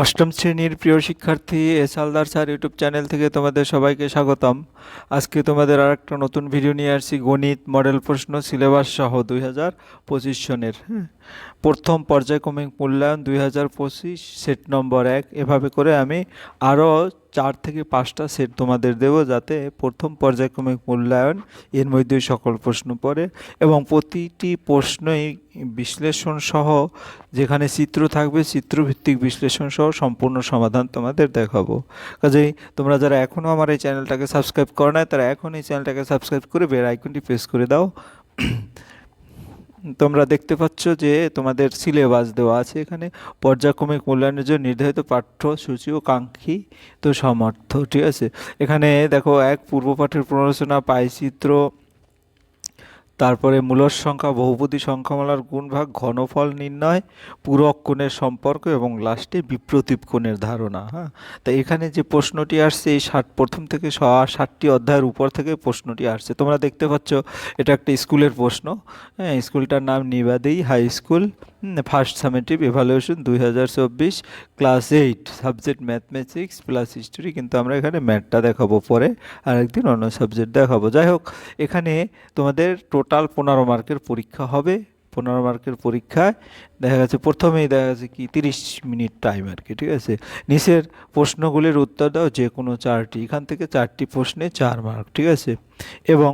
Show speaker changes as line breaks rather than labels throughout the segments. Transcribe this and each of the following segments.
অষ্টম শ্রেণির প্রিয় শিক্ষার্থী এস স্যার ইউটিউব চ্যানেল থেকে তোমাদের সবাইকে স্বাগতম। আজকে তোমাদের আর একটা নতুন ভিডিও নিয়ে আসছি গণিত মডেল প্রশ্ন সিলেবাস সহ দুই হাজার পঁচিশ সনের। হ্যাঁ প্রথম পর্যায়ক্রমিক মূল্যায়ন দুই হাজার পঁচিশ, সেট নম্বর এক। এভাবে করে আমি আরও চার থেকে পাঁচটা সেট তোমাদের দেবো যাতে প্রথম পর্যায়ক্রমিক মূল্যায়ন এর মধ্যে সকল প্রশ্ন পড়ে এবং প্রতিটি প্রশ্নই বিশ্লেষণ সহ যেখানে চিত্র থাকবে, চিত্রভিত্তিক বিশ্লেষণ সহ সম্পূর্ণ সমাধান তোমাদের দেখাবো। কাজেই তোমরা যারা এখনও আমার এই চ্যানেলটাকে সাবস্ক্রাইব করো না তারা এখন এই চ্যানেলটাকে সাবস্ক্রাইব করে বেল আইকনটি প্রেস করে দাও। তোমরা দেখতে পাচ্ছ যে তোমাদের সিলেবাস দেওয়া আছে এখানে। পর্যায়ক্রমিক মূল্যায়নের জন্য নির্ধারিত পাঠ্যসূচি ও কাঙ্ক্ষী তো সমর্থ ঠিক আছে? এখানে দেখো এক পূর্ব পাঠের প্ররোচনা পাইচিত্র তারপরে মূলর সংখ্যা, বহুপদী সংখ্যামালার গুণভাগ, ঘনফল নির্ণয়, পূরক কোণের সম্পর্ক এবং লাস্টে বিপ্রতীপ কোণের ধারণা হ্যাঁ? তা এখানে যে প্রশ্নটি আসছে, এই ষাট, প্রথম থেকে ষাটটি অধ্যায়ের উপর থেকে প্রশ্নটি আসছে। তোমরা দেখতে পাচ্ছ, এটা একটা স্কুলের প্রশ্ন হ্যাঁ? স্কুলটার নাম নিবাদেই high school. First summative evaluation দুই হাজার চব্বিশ class eight subject mathematics plus history কিন্তু আমরা এখানে ম্যাথটা দেখাবো পরে, আরেকদিন অন্য সাবজেক্ট দেখাবো। যাই হোক, এখানে তোমাদের টোটাল পনেরো মার্কের পরীক্ষা হবে। পনেরো মার্কের পরীক্ষায় দেখা গেছে, প্রথমেই দেখা গেছে কি, তিরিশ মিনিট টাইম আর কি, ঠিক আছে? নিচের প্রশ্নগুলির উত্তর দাও, যে কোনো চারটি, এখান থেকে চারটি প্রশ্নে চার মার্ক ঠিক আছে? এবং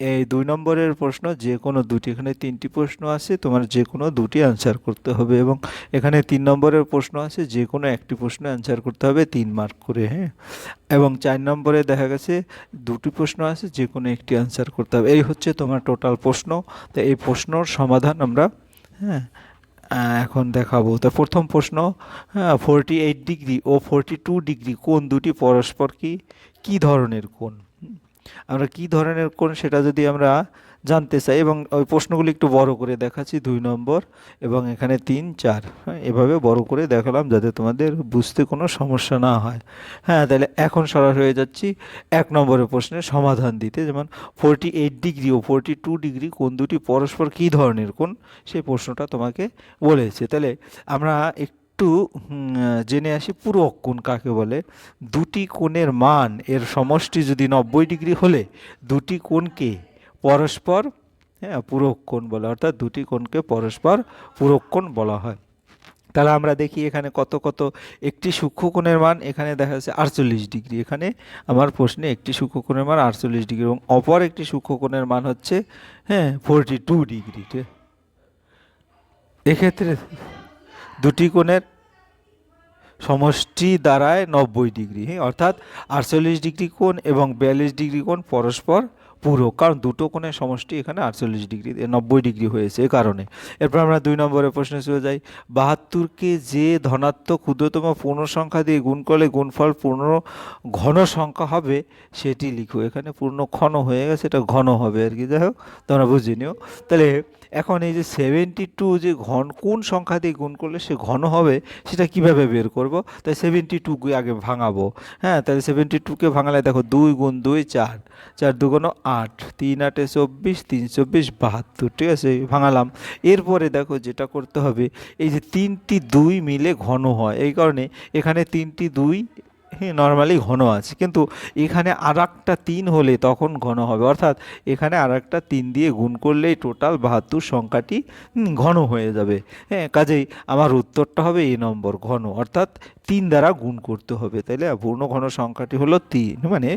এই দুই নম্বরের প্রশ্ন যে কোনো দুটি এখানে তিনটি প্রশ্ন আছে তোমার যে কোনো দুটি অ্যান্সার করতে হবে এবং এখানে তিন নম্বরের প্রশ্ন আছে যে কোনো একটি প্রশ্ন অ্যান্সার করতে হবে তিন মার্ক করে হ্যাঁ? এবং চার নম্বরে দেখা গেছে দুটি প্রশ্ন আছে যে কোনো একটি অ্যান্সার করতে হবে। এই হচ্ছে তোমার টোটাল প্রশ্ন। তো এই প্রশ্নর সমাধান আমরা হ্যাঁ এখন দেখাবো। তো প্রথম প্রশ্ন হ্যাঁ ফোরটি এইট ডিগ্রি ও ফোরটি টু ডিগ্রি কোন দুটি পরস্পর কি? কী ধরনের হুম, আমরা কী ধরনের কোন সেটা যদি আমরা জানতে চাই এবং ওই প্রশ্নগুলি একটু বড় করে দেখাচ্ছি, দুই নম্বর এবং এখানে তিন, চার হ্যাঁ এভাবে বড় করে দেখালাম যাতে তোমাদের বুঝতে কোনো সমস্যা না হয়। হ্যাঁ তাহলে এখন সরাসরি হয়ে যাচ্ছি এক নম্বরের প্রশ্নের সমাধান দিতে। যেমন ফোরটি এইট ডিগ্রি ও ফোরটি টু ডিগ্রি কোন দুটি পরস্পর কী ধরনের কোন? সেই প্রশ্নটা তোমাকে বলেছে। তাহলে আমরা একটু হুম, জেনে আসি পূরক কোণ কাকে বলে। দুটি কোণের মান এর সমষ্টি যদি নব্বই ডিগ্রি হলে দুটি কোণকে পরস্পর হ্যাঁ পূরক কোণ বলে অর্থাৎ দুটি কোণকে পরস্পর পূরক কোণ বলা হয়। তাহলে আমরা দেখি এখানে কত কত একটি সূক্ষ্মকোণের মান এখানে দেখা যাচ্ছে আটচল্লিশ ডিগ্রি। এখানে আমার প্রশ্নে একটি সূক্ষ্মকোণের মান আটচল্লিশ ডিগ্রি এবং অপর একটি সূক্ষ্মকোণের মান হচ্ছে হ্যাঁ ফোরটি টু ডিগ্রি এক্ষেত্রে দুটি কোণের সমষ্টি দাঁড়ায় নব্বই ডিগ্রি হ্যাঁ? অর্থাৎ আটচল্লিশ ডিগ্রি কোণ এবং বিয়াল্লিশ ডিগ্রি কোণ পরস্পর পুরো, কারণ দুটো কোণের সমষ্টি এখানে আটচল্লিশ ডিগ্রি নব্বই ডিগ্রি হয়েছে এ কারণে। এরপর আমরা দুই নম্বরের প্রশ্নে চলে যাই। বাহাত্তরকে যে ধনাত্মক ক্ষুদ্রতম পূর্ণ সংখ্যা দিয়ে গুণ করলে গুণফল পূর্ণ ঘন সংখ্যা হবে, সেটি লিখো। এখানে পূর্ণ ঘন হয়ে গেছে, এটা ঘন হবে আর কি। যাই হোক, তোমরা বুঝে নিও। তাহলে এখন এই যে সেভেন্টি টু যে ঘন, কোন সংখ্যা দিয়ে গুণ করলে সে ঘন হবে, সেটা কীভাবে বের করব? তাই সেভেন্টি টুকে আগে ভাঙাবো। হ্যাঁ তাহলে সেভেন্টি টুকে ভাঙালে দেখো দুই গুণ দুই, চার। চার দুগুণ আট। তিন আটে চব্বিশ, তিন চব্বিশ, বাহাত্তর, ঠিক আছে? ভাঙালাম। এরপরে দেখো যেটা করতে হবে, এই যে তিনটি দুই মিলে ঘন হয়, এই কারণে এখানে তিনটি দুই নর্মালি ঘন আছে, কিন্তু এখানে আর একটা তিন হলে তখন ঘন হবে। অর্থাৎ এখানে আর একটা তিন দিয়ে গুণ করলেই টোটাল বাহাত্তর সংখ্যাটি ঘন হয়ে যাবে। হ্যাঁ কাজেই আমার উত্তরটা হবে এ নম্বর, ঘন। অর্থাৎ তিন দ্বারা গুণ করতে হবে। তাইলে পূর্ণ ঘন সংখ্যাটি হলো তিন। মানে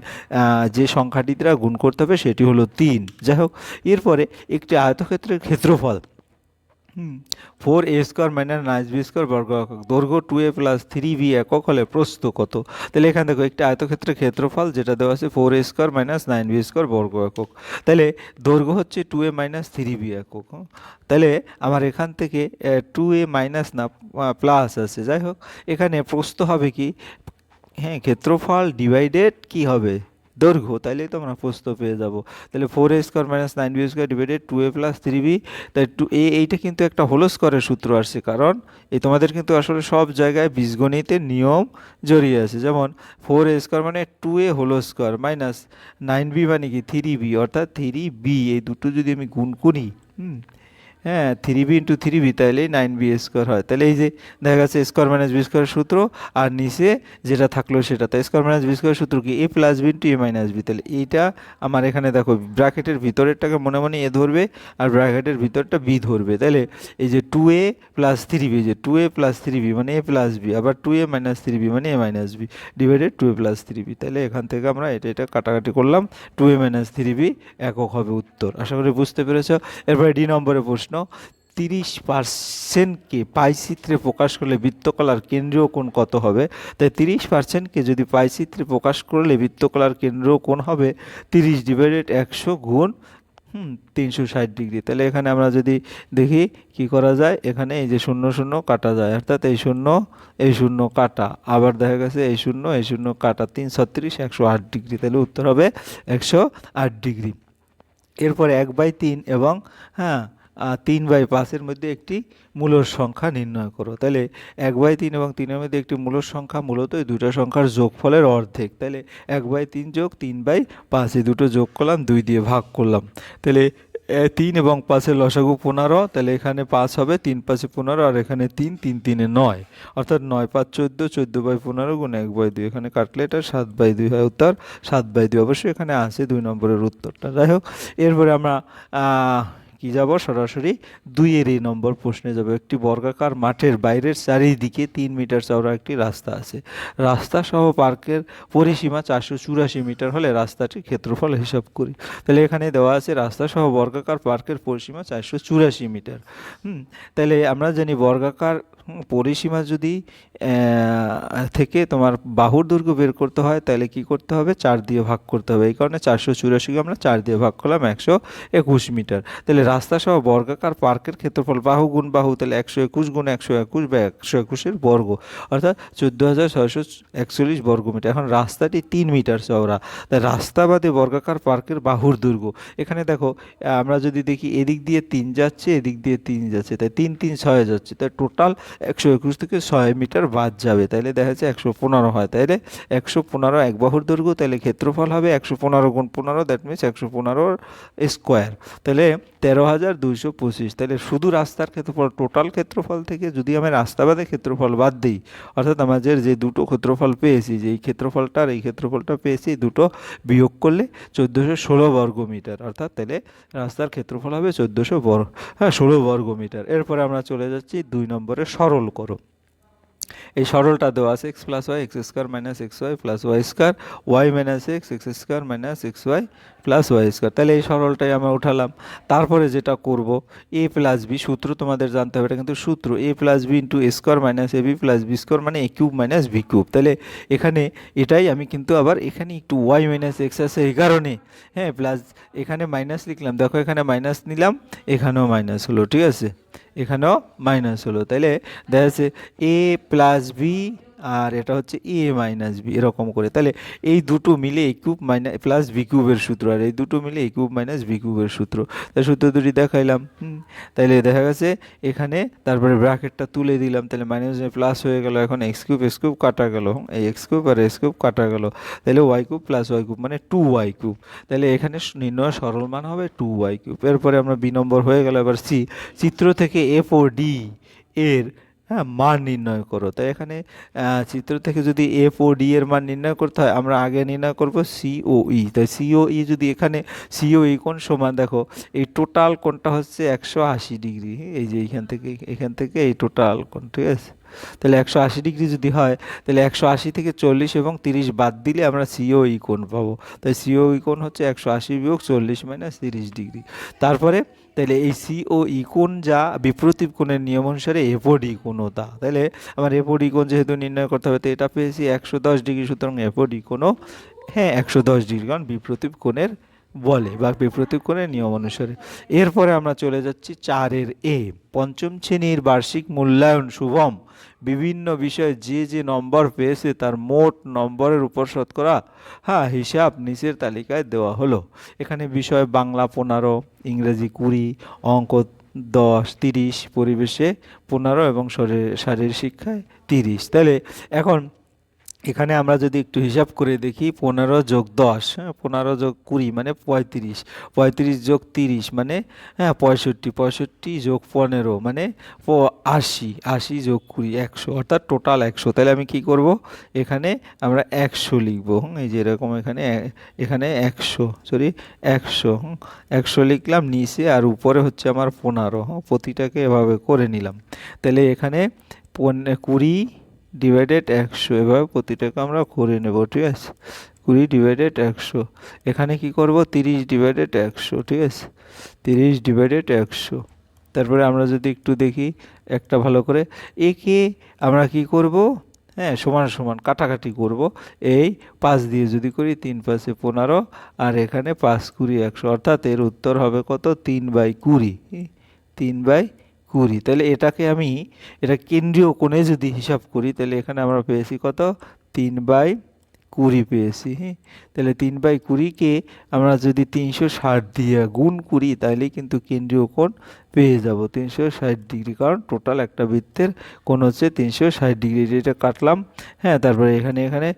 যে সংখ্যাটি দ্বারা গুণ করতে হবে সেটি হলো তিন। যাই হোক, এরপরে একটি আয়তক্ষেত্রের ক্ষেত্রফল। Four A square minus nine B square বর্গ একক। দৈর্ঘ্য two A plus three B একক হলে প্রস্ত কত? তাহলে এখানে দেখো একটি আয়তক্ষেত্রের ক্ষেত্রফল যেটা দেওয়া আছে four A square minus nine B square বর্গ একক। তাহলে দৈর্ঘ্য হচ্ছে two A minus three B একক তাহলে আমার এখান থেকে টু এ মাইনাস না প্লাস আছে। যাই হোক, এখানে প্রস্থ হবে কি? হ্যাঁ ক্ষেত্রফল ডিভাইডেড কি হবে? দৈর্ঘ্য তাইলে তো আমরা প্রস্থ পেয়ে যাব। তাহলে four A square minus nine B square divided two A plus three B তাই টু এ এইটা কিন্তু একটা হোল স্কোয়ারের সূত্র আসছে, কারণ এই তোমাদের কিন্তু আসলে সব জায়গায় বীজগণিতের নিয়ম জড়িয়ে আছে। যেমন ফোর এ স্কোয়ার মানে two A whole square minus nine B মানে কি? থ্রি বি অর্থাৎ থ্রি বি এই দুটো যদি আমি গুণ করি, হুম হ্যাঁ three B into three B তাহলে নাইন বি স্কোয়ার হয়। তাহলে এই যে দেখা গেছে স্কোয়ার মাইনাস বি স্কোয়ার সূত্র আর নিচে যেটা থাকল সেটা। তাই স্কোয়ার মাইনাস বি স্কোয়ার সূত্র কি? A plus B into A minus B তাহলে এইটা আমার এখানে দেখো ব্র্যাকেটের ভিতরেরটাকে মনে মনে এ ধরবে আর ব্র্যাকেটের ভিতরটা বি ধরবে। তাহলে এই যে two A plus three B যে two A plus three B মানে এ প্লাস বি আবার two A minus three B মানে A minus B divided two A plus three B তাহলে এখান থেকে আমরা এটা এটা কাটাকাটি করলাম। Two A minus three B একক হবে উত্তর। আশা করি বুঝতে পেরেছ। এরপরে ডি নম্বরে প্রশ্ন। তিরিশ পার্সেন্টকে পাইচিত্রে প্রকাশ করলে বৃত্তকলার কেন্দ্রীয় কোণ কত হবে? তাই তিরিশ পার্সেন্টকে যদি পাইচিত্রে প্রকাশ করলে বৃত্তকলার কেন্দ্রীয় কোণ হবে তিরিশ ডিভাইডেড একশো গুণ, হুম, তিনশো ষাট ডিগ্রি। তাহলে এখানে আমরা যদি দেখি, কি করা যায়? এখানে এই যে শূন্য শূন্য কাটা যায়। অর্থাৎ এই শূন্য এই শূন্য কাটা। আবার দেখা গেছে, এই শূন্য এই শূন্য কাটা। তিন ছত্রিশ একশো আট ডিগ্রি। তাহলে উত্তর হবে একশো আট ডিগ্রি। এরপরে এক বাই তিন এবং হ্যাঁ তিন বাই পাঁচের মধ্যে একটি মূলর সংখ্যা নির্ণয় করো। তাহলে এক বাই তিন এবং তিনের মধ্যে একটি মূলর সংখ্যা মূলত এই দুটো সংখ্যার যোগফলের অর্ধেক। তাহলে এক বাই তিন যোগ তিন বাই পাঁচ, এই দুটো যোগ করলাম, দুই দিয়ে ভাগ করলাম। তাহলে তিন এবং পাঁচের লসাগু পনেরো, তাহলে এখানে পাঁচ হবে, তিন পাঁচে পনেরো, আর এখানে তিন তিন তিনে নয়। অর্থাৎ নয় পাঁচ চোদ্দ চোদ্দ বাই পনেরো গুণ এক বাই দুই। এখানে কাটলে এটা সাত বাই দুই হয় উত্তর, সাত বাই দুই অবশ্যই এখানে আছে, দুই নম্বরের উত্তরটা। যাই হোক, এরপরে আমরা কি যাব? সরাসরি দুইয়ের এই নম্বর প্রশ্নে যাব। একটি বর্গাকার মাঠের বাইরের চারিদিকে তিন মিটার চওড়া একটি রাস্তা আছে। রাস্তা সহ পার্কের পরিসীমা চারশো চুরাশি মিটার হলে রাস্তাটি ক্ষেত্রফল হিসাব করি। তাহলে এখানে দেওয়া আছে রাস্তা সহ বর্গাকার পার্কের পরিসীমা চারশো চুরাশি মিটার। হুম, তাহলে আমরা জানি বর্গাকার পরিসীমা যদি থেকে তোমার বাহুর দৈর্ঘ্য বের করতে হয়, তাহলে কি করতে হবে? চার দিয়ে ভাগ করতে হবে। এই কারণে চারশো চুরাশিকে আমরা চার দিয়ে ভাগ করলাম একশো একুশ মিটার। তাহলে রাস্তা সহ বর্গাকার পার্কের ক্ষেত্রফল বাহু গুণ বাহু, তাহলে একশো একুশ গুণ একশো একুশ বা একশো একুশের বর্গ। অর্থাৎ চোদ্দ হাজার ছয়শো একচল্লিশ বর্গ মিটার। এখন রাস্তাটি তিন মিটার চওড়া। তাই রাস্তা বাদে বর্গাকার পার্কের বাহুর দুর্গ। এখানে দেখো, আমরা যদি দেখি, এদিক দিয়ে তিন যাচ্ছে, এদিক দিয়ে তিন যাচ্ছে। তাই তিন তিন, ছয় যাচ্ছে। তাই টোটাল একশো একুশ থেকে ছয় মিটার বাদ যাবে, তাইলে দেখা যাচ্ছে একশো পনেরো হয়। তাইলে একশো পনেরো এক বাহুর দৈর্ঘ্য তাহলে ক্ষেত্রফল হবে একশো পনেরো গুণ পনেরো দ্যাট মিনস একশো পনেরো স্কোয়ার তাহলে তেরো হাজার দুইশো পঁচিশ তাহলে শুধু রাস্তার ক্ষেত্রফল টোটাল ক্ষেত্রফল থেকে যদি আমি রাস্তা বাদে ক্ষেত্রফল বাদ দিই, অর্থাৎ আমাদের যে দুটো ক্ষেত্রফল পেয়েছি যে এই ক্ষেত্রফলটা আর এই ক্ষেত্রফলটা পেয়েছি, দুটো বিয়োগ করলে চোদ্দোশো ষোলো বর্গ মিটার, অর্থাৎ তাহলে রাস্তার ক্ষেত্রফল হবে চোদ্দোশো বর্গ হ্যাঁ ষোলো বর্গ মিটার। এরপরে আমরা চলে যাচ্ছি দুই নম্বরে সরল করো। এই সরলটা দেওয়া আছে X plus Y X square minus X Y plus Y square Y minus X X square minus X Y plus Y square তাহলে এই সরলটাই আমরা উঠালাম। তারপরে যেটা করব এ প্লাস বি সূত্র তোমাদের জানতে হবে, এটা কিন্তু সূত্র। A plus B into A square minus A B plus B square মানে A cube minus B cube তাহলে এখানে এটাই আমি কিন্তু আবার এখানে একটু ওয়াই মাইনাস এক্স আছে এই কারণে। হ্যাঁ প্লাস এখানে মাইনাস লিখলাম। দেখো, এখানে মাইনাস নিলাম, এখানেও মাইনাস হলো, ঠিক আছে? এখানেও মাইনাস হলো। তাহলে দেখা যাচ্ছে এ প্লাস বি আর এটা হচ্ছে এ মাইনাস বি এরকম করে। তাহলে এই দুটো মিলে A cube minus plus B কিউবের সূত্র, আর এই দুটো মিলে এ কিউব মাইনাস বি কিউবের সূত্র। তাই সূত্র দুটি দেখাইলাম তাইলে দেখা গেছে এখানে তারপরে ব্র্যাকেটটা তুলে দিলাম, তাহলে মাইনাস প্লাস হয়ে গেল, এখন এক্স কিউব এক্স কিউব কাটা গেল। এই এক্স কিউব আর এক্স কিউব কাটা গেল। তাহলে Y cube plus Y cube মানে টু ওয়াই কিউব তাহলে এখানে নির্ণয় সরল মান হবে টু ওয়াই কিউব এরপরে আমরা বি নম্বর হয়ে গেল, এবার সি চিত্র থেকে এফ ও ডি এর হ্যাঁ মান নির্ণয় করো। তাই এখানে চিত্র থেকে যদি এফ ও ডি এর মান নির্ণয় করতে হয়, আমরা আগে নির্ণয় করব সিও ই তাই সিও ই যদি এখানে সিও ই কোণ সমান, দেখো, এই টোটাল কোনটা হচ্ছে একশো আশি ডিগ্রি। এই যে এইখান থেকে, এখান থেকে এই টোটাল কোন ঠিক আছে? তাহলে একশো আশি ডিগ্রি যদি হয়, তাহলে একশো আশি থেকে চল্লিশ এবং তিরিশ বাদ দিলে আমরা সিও কোণ পাবো। তাই সিও কোণ হচ্ছে একশো আশি বিয়োগ চল্লিশ মাইনাস তিরিশ ডিগ্রি। তারপরে তাহলে এই সিও ই কোণ যা বিপ্রতীপ কোণের নিয়ম অনুসারে এপোডি কোনো তা তাহলে আমার এপোডি কোণ যেহেতু নির্ণয় করতে হবে, তো এটা পেয়েছি একশো দশ ডিগ্রি, সুতরাং এপোডি কোনো হ্যাঁ একশো দশ ডিগ্রি, কারণ বিপ্রতীপ কোণের বলে, বা কোণের নিয়ম অনুসারে। এরপরে আমরা চলে যাচ্ছি চারের এ, পঞ্চম শ্রেণির বার্ষিক মূল্যায়ন শুভম। বিভিন্ন বিষয়ে যে যে নম্বর পেয়েছে, তার মোট নম্বরের উপর শতকরা হ্যাঁ হিসাব নিচের তালিকায় দেওয়া হলো। এখানে বিষয় বাংলা পনেরো, ইংরেজি কুড়ি, অঙ্ক দশ, তিরিশ, পরিবেশে পনেরো এবং শরীর, শারীরিক শিক্ষায় তিরিশ। তাহলে এখন এখানে আমরা যদি একটু হিসাব করে দেখি, পনেরো যোগ দশ হ্যাঁ পনেরো যোগ কুড়ি মানে পঁয়ত্রিশ পঁয়ত্রিশ যোগ তিরিশ মানে হ্যাঁ পঁয়ষট্টি পঁয়ষট্টি যোগ পনেরো মানে আশি আশি যোগ কুড়ি, একশো, অর্থাৎ টোটাল একশো। তাহলে আমি কি করব? এখানে আমরা একশো লিখব, হুম, এই যে এরকম এখানে এখানে একশো সরি একশো, হুম, একশো লিখলাম নিচে আর উপরে হচ্ছে আমার পনেরো, হুম, প্রতিটাকে এভাবে করে নিলাম। তাহলে এখানে পনে, কুড়ি ডিভাইডেড একশো। এভাবে প্রতিটাকে আমরা করে নেব, ঠিক আছে? কুড়ি ডিভাইডেড একশো। এখানে কি করব? তিরিশ ডিভাইডেড একশো, ঠিক আছে? তিরিশ ডিভাইডেড একশো। তারপরে আমরা যদি একটু দেখি, একটা ভালো করে। একে আমরা কি করব? হ্যাঁ সমান সমান কাটাকাটি করব। এই পাঁচ দিয়ে যদি করি, তিন পাঁচে পনেরো, আর এখানে পাঁচ কুড়ি একশো। অর্থাৎ এর উত্তর হবে কত? তিন বাই কুড়ি। তিন বাই কুড়ি তাহলে এটাকে আমি, এটা কেন্দ্রীয় কোণে যদি হিসাব করি, তাহলে এখানে আমরা পেয়েছি কত? তিন বাই কুড়ি পেয়েছি হ্যাঁ? তাহলে তিন বাই কুড়িকে আমরা যদি তিনশো ষাট দিয়ে গুণ করি, তাহলে কিন্তু কেন্দ্রীয় কোণ পেয়ে যাব তিনশো ষাট ডিগ্রি, কারণ টোটাল একটা বৃত্তের কোণ হচ্ছে তিনশো ষাট ডিগ্রি এটা কাটলাম হ্যাঁ? তারপরে এখানে এখানে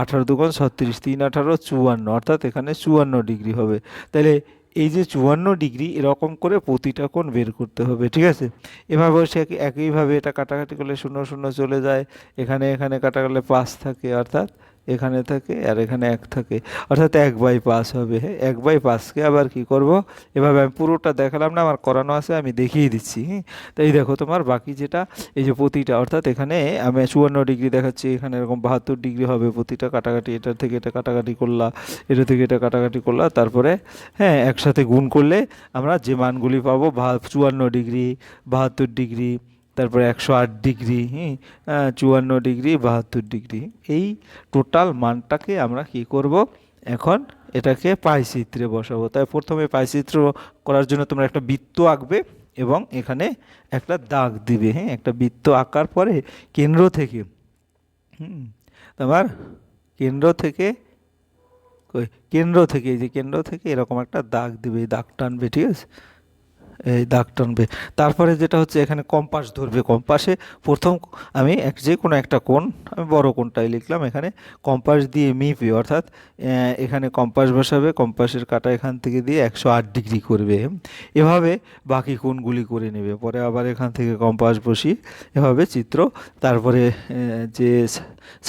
আঠারো দুগুণ ছত্রিশ, তিন আঠারো চুয়ান্ন, অর্থাৎ এখানে চুয়ান্ন ডিগ্রি হবে। তাহলে এই যে চুয়ান্ন ডিগ্রি এরকম করে প্রতিটা কোণ বের করতে হবে, ঠিক আছে? এভাবে সে একই- একইভাবে এটা কাটাকাটি করলে শূন্য শূন্য চলে যায়, এখানে এখানে কাটা গেলে পাঁচ থাকে, অর্থাৎ এখানে থাকে আর এখানে এক থাকে। অর্থাৎ এক বাই পাস হবে হ্যাঁ? এক বাই পাসকে আবার কি করব? এভাবে আমি পুরোটা দেখালাম না, আমার করানো আছে, আমি দেখিয়ে দিচ্ছি হ্যাঁ? তো এই দেখো তোমার বাকি যেটা, এই যে প্রতিটা, অর্থাৎ এখানে আমি চুয়ান্ন ডিগ্রি দেখাচ্ছি, এখানে এরকম বাহাত্তর ডিগ্রি হবে প্রতিটা কাটাকাটি এটা থেকে এটা কাটাকাটি করলা, এটা থেকে এটা কাটাকাটি করলা, তারপরে হ্যাঁ একসাথে গুণ করলে আমরা যে মানগুলি পাবো চুয়ান্ন ডিগ্রি, বাহাত্তর ডিগ্রি তারপরে একশো আট ডিগ্রি হ্যাঁ চুয়ান্ন ডিগ্রি, বাহাত্তর ডিগ্রি। এই টোটাল মানটাকে আমরা কি করব? এখন এটাকে পাইচিত্রে বসাবো। তাই প্রথমে পাইচিত্র করার জন্য তোমরা একটা বৃত্ত আঁকবে এবং এখানে একটা দাগ দিবে হ্যাঁ একটা বৃত্ত আঁকার পরে কেন্দ্র থেকে, হুম, তোমার কেন্দ্র থেকে কেন্দ্র থেকে, এই যে কেন্দ্র থেকে এরকম একটা দাগ দিবে, এই দাগ টানবে ঠিক আছে? এই দাগ টানবে। তারপরে যেটা হচ্ছে এখানে কম্পাস ধরবে। কম্পাসে প্রথম আমি এক যে কোনো একটা কোণ, আমি বড় কোণটাই লিখলাম এখানে, কম্পাস দিয়ে মিপে, অর্থাৎ এখানে কম্পাস বসাবে, কম্পাসের কাটা এখান থেকে দিয়ে একশো আট ডিগ্রি করবে। এভাবে বাকি কোণগুলি করে নেবে। পরে আবার এখান থেকে কম্পাস বসিয়ে এভাবে চিত্র, তারপরে যে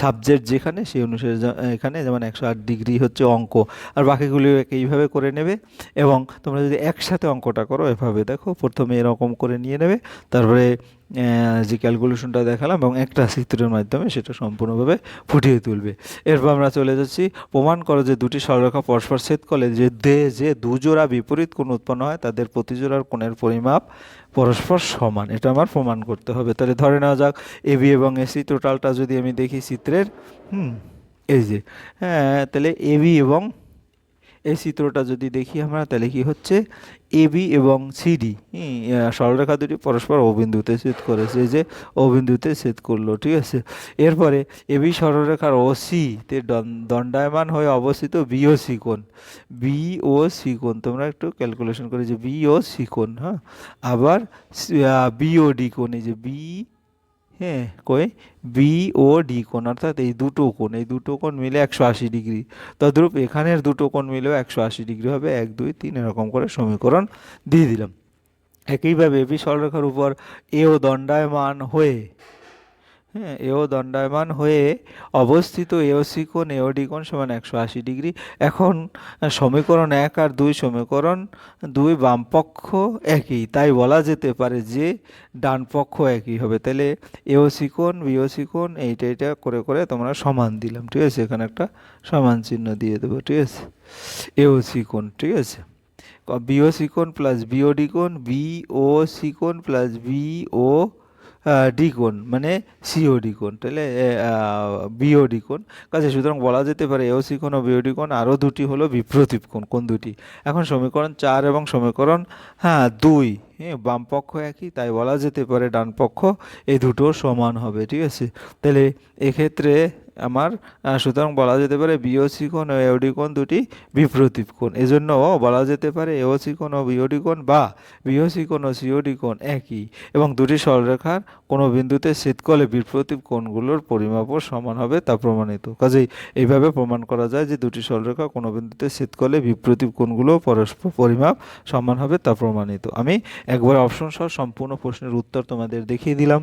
সাবজেক্ট যেখানে সেই অনুসারে এখানে যেমন একশো আট ডিগ্রি হচ্ছে অঙ্ক। আর বাকিগুলি এইভাবে করে নেবে এবং তোমরা যদি একসাথে অঙ্কটা করো, এভাবে দেখো। প্রথমে এরকম করে নিয়ে নেবে, তারপরে যে ক্যালকুলেশনটা দেখালাম এবং একটা চিত্রের মাধ্যমে সেটা সম্পূর্ণভাবে ফুটিয়ে তুলবে। এরপর আমরা চলে যাচ্ছি। প্রমাণ করো যে দুটি সরলরেখা পরস্পর ছেদ করলে যে দে, যে দুজোড়া বিপরীত কোণ উৎপন্ন হয়, তাদের প্রতিজোড়ার কোণের পরিমাপ পরস্পর সমান। এটা আমার প্রমাণ করতে হবে। তাহলে ধরে নেওয়া যাক এবি এবং এসি টোটালটা যদি আমি দেখি চিত্রের, হুম, এই যে হ্যাঁ তাহলে এবি এবং এই চিত্রটা যদি দেখি আমরা, তাহলে কি হচ্ছে? এবি এবং সি সিডি সরলরেখা দুটি পরস্পর অবিন্দুতে ছেদ করেছে। যে অবিন্দুতে ছেদ করল, ঠিক আছে? এরপরে এবি সরলরেখার ও সি তে দণ্ডায়মান হয়ে অবস্থিত বি ও সি কোণ। বি ও সি কোণ, তোমরা একটু ক্যালকুলেশন করে যে বি ও সি কোণ হ্যাঁ? আবার বি ও ডি কোণ, এই যে বি হ্যাঁ কই? বি ও ডি কোণ, অর্থাৎ এই দুটো কোণ, এই দুটো কোণ মিলে একশো আশি ডিগ্রি। তদ্রূপ এখানের দুটো কোণ মিলেও একশো আশি ডিগ্রি হবে, এক, দুই, তিন, এরকম করে সমীকরণ দিয়ে দিলাম। একইভাবে বি সরলরেখার উপর এও দণ্ডায়মান হয়ে হ্যাঁ এও দণ্ডায়মান হয়ে অবস্থিত এওসি কোণ এওডি সমান একশো আশি ডিগ্রি। এখন সমীকরণ এক আর দুই সমীকরণ দুই বামপক্ষ একই, তাই বলা যেতে পারে যে ডান পক্ষ একই হবে। তাহলে এওসি কোণ এইটা এইটা করে করে তোমরা সমান দিলাম, ঠিক আছে? এখানে একটা সমান চিহ্ন দিয়ে দেবো, ঠিক আছে? এওসি কোণ, ঠিক আছে? বিওসি কোণ প্লাস বিওডি কোণ বিও কোণ প্লাস বিও ডি কোন মানে সিওডি কোণ তাহলে বিওডি কোণ কাজে সুতরাং বলা যেতে পারে এওসি কোণ ও বিওডি কোণ আরও দুটি হলো বিপ্রতীপ কোন কোন দুটি? এখন সমীকরণ চার এবং সমীকরণ হ্যাঁ দুই হ্যাঁ বাম পক্ষ একই, তাই বলা যেতে পারে ডান পক্ষ, এই দুটো সমান হবে, ঠিক আছে? তাহলে এক্ষেত্রে আমার সুতরাং বলা যেতে পারে বিওসি কোণ ও এওডি কোণ দুটি বিপ্রতীপ কোণ। এজন্য বলা যেতে পারে এওসি কোণ ও বিওডি কোণ বা বিওসি কোণ ও সিওডি কোণ একই এবং দুটি সরলরেখার কোনো বিন্দুতে ছেদকলে বিপ্রতীপ কোণগুলোর পরিমাপও সমান হবে তা প্রমাণিত। কাজেই এইভাবে প্রমাণ করা যায় যে দুটি সরলরেখা কোনো বিন্দুতে ছেদকলে বিপ্রতীপ কোণগুলো পরস্পর পরিমাপ সমান হবে তা প্রমাণিত। আমি একবার অপশন সহ সম্পূর্ণ প্রশ্নের উত্তর তোমাদের দেখিয়ে দিলাম।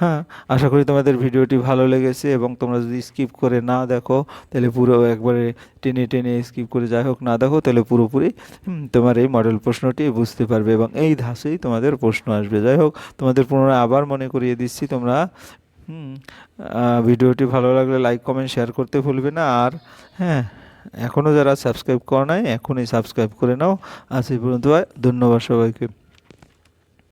হ্যাঁ আশা করি তোমাদের ভিডিওটি ভালো লেগেছে এবং তোমরা যদি স্কিপ করে না দেখো, তাহলে পুরো একবারে টেনে টেনে স্কিপ করে যাই হোক না দেখো, তাহলে পুরোপুরি তোমার এই মডেল প্রশ্নটি বুঝতে পারবে এবং এই ধাঁচেই তোমাদের প্রশ্ন আসবে। যাই হোক, তোমাদের পুনরায় আবার মনে করিয়ে দিচ্ছি তোমরা ভিডিওটি ভালো লাগলে লাইক কমেন্ট শেয়ার করতে ভুলবে না। আর হ্যাঁ এখনও যারা সাবস্ক্রাইব করো নাই, এখনই সাবস্ক্রাইব করে নাও। আজ এই পর্যন্ত ধন্যবাদ সবাইকে।